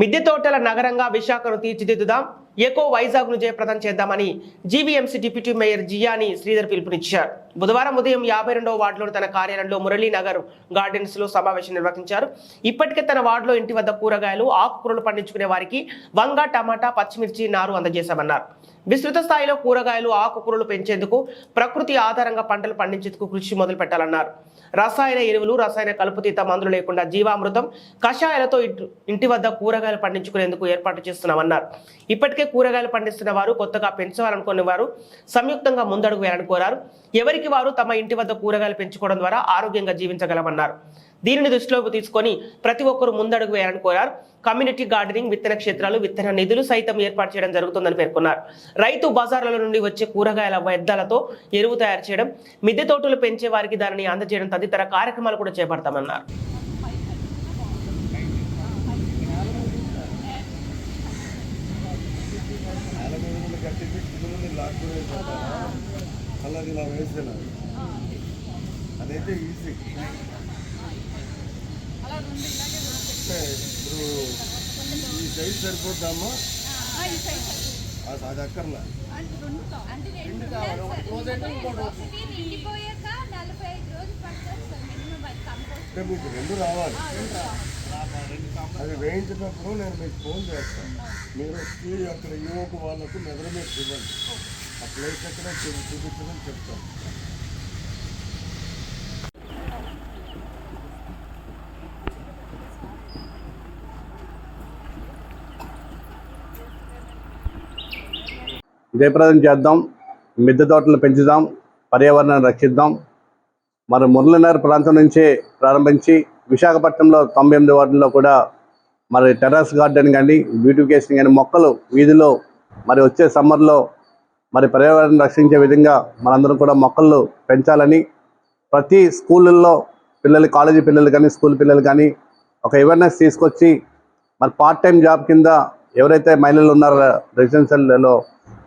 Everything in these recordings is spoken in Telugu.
మిద్దె తోటల నగరంగా విశాఖను తీర్చిదిద్దుదాం. ఎకో వైజాగ్ను జయప్రదం చేద్దామని G V M C deputy mayor Jiyani Sridhar పిలుపునిచ్చారు. బుధవారం ఉదయం యాభై రెండవ వార్డులోని తన కార్యాలయంలో మురళీనగర్ గార్డెన్స్లో సమావేశం నిర్వహించారు. ఇప్పటికే తన వార్డులో ఇంటి వద్ద కూరగాయలు ఆకుకూరలు పండించుకునే వారికి వంగ టమాటా పచ్చిమిర్చి నారు అందజేశామన్నారు. విస్తృత స్థాయిలో కూరగాయలు ఆకుకూరలు పెంచేందుకు ప్రకృతి ఆధారంగా పంటలు పండించేందుకు కృషి మొదలు పెట్టాలన్నారు రసాయన ఎరువులు రసాయన కలుపుతీత మందులు లేకుండా జీవామృతం కషాయాలతో ఇంటి వద్ద కూరగాయలు పండించుకునేందుకు ఏర్పాటు చేస్తున్నామన్నారు. ఇప్పటికే కూరగాయలు పండిస్తున్న వారు కొత్తగా పెంచాలనుకునే వారు సంయుక్తంగా ముందడుగు వేయాలని కోరారు. ఎవరికి వారు తమ ఇంటి వద్ద కూరగాయలు పెంచుకోవడం ద్వారా ఆరోగ్యంగా జీవించగలమన్నారు. దీనిని దృష్టిలోకి తీసుకొని ప్రతి ఒక్కరూ ముందడుగు వేయాలని కోరారు. కమ్యూనిటీ గార్డెనింగ్ విత్తన క్షేత్రాలు విత్తన నిధులు సైతం ఏర్పాటు చేయడం జరుగుతుందని పేర్కొన్నారు. రైతు బజార్ల నుండి వచ్చే కూరగాయల వ్యర్థాలతో ఎరువు తయారు చేయడం మిద్దె తోటలు పెంచే వారికి దానిని అందజేయడం తదితర కార్యక్రమాలు కూడా చేపడతామన్నారు నేల మీద నుండి కట్టించి కింద నుండి లాక్కుని ఇలా వేసేలా అదైతే ఈజీ ఇప్పుడు ఈ సైజ్ సరిపోద్దామా అది అక్కర్లా ఒకటి నిండిపోయాక అంటే మీకు రెండు రావాలి. అది వేయించినప్పుడు నేను మీకు ఫోన్ చేస్తాను. మీరు వచ్చి అక్కడ యువక వాళ్ళకు మెజర్మెంట్స్ ఇవ్వండి ఆ ప్లేస్ ఎక్కడ చూపించడం చూపించమని చెప్తాను. జయప్రదం చేద్దాం. మిద్దె తోటలు పెంచుదాం. పర్యావరణాన్ని రక్షిద్దాం. మరి మురళీనగర్ ప్రాంతం నుంచే ప్రారంభించి విశాఖపట్నంలో తొంభై ఎనిమిది వార్డుల్లో కూడా మరి టెర్రస్ గార్డెన్ కానీ బ్యూటిఫికేషన్ కానీ మొక్కలు వీధిలో మరి వచ్చే సమ్మర్లో మరి పర్యావరణం రక్షించే విధంగా మనందరం కూడా మొక్కలు పెంచాలని ప్రతి స్కూళ్ళల్లో పిల్లలు కాలేజీ పిల్లలు కానీ స్కూల్ పిల్లలు కానీ ఒక అవేర్నెస్ తీసుకొచ్చి మరి పార్ట్ టైం జాబ్ కింద ఎవరైతే మహిళలు ఉన్నారో రెసిడెన్షియల్లో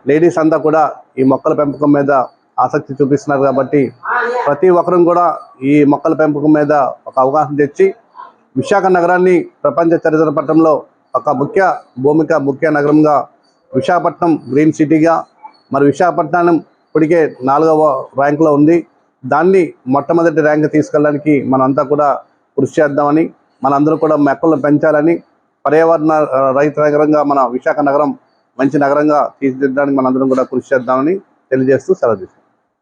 లేడీస్ అంతా కూడా ఈ మొక్కల పెంపకం మీద ఆసక్తి చూపిస్తున్నారు కాబట్టి ప్రతి ఒక్కరూ కూడా ఈ మొక్కల పెంపకం మీద ఒక అవగాహన తెచ్చి విశాఖ నగరాన్ని ప్రపంచ చరిత్ర పట్టంలో ఒక ముఖ్య భూమిక ముఖ్య నగరంగా విశాఖపట్నం గ్రీన్ సిటీగా మరి విశాఖపట్నం ఇప్పటికే నాలుగవ ర్యాంకులో ఉంది. దాన్ని మొట్టమొదటి ర్యాంక్ తీసుకెళ్ళడానికి మనంతా కూడా కృషి చేద్దామని మనందరూ కూడా మొక్కలను పెంచాలని పర్యావరణ ఆ, రహిత నగరంగా మన విశాఖ నగరం మంచి నగరంగా తీర్చిదిద్దడానికి మనందరం కూడా కృషి చేద్దామని తెలియజేస్తూ సెలవు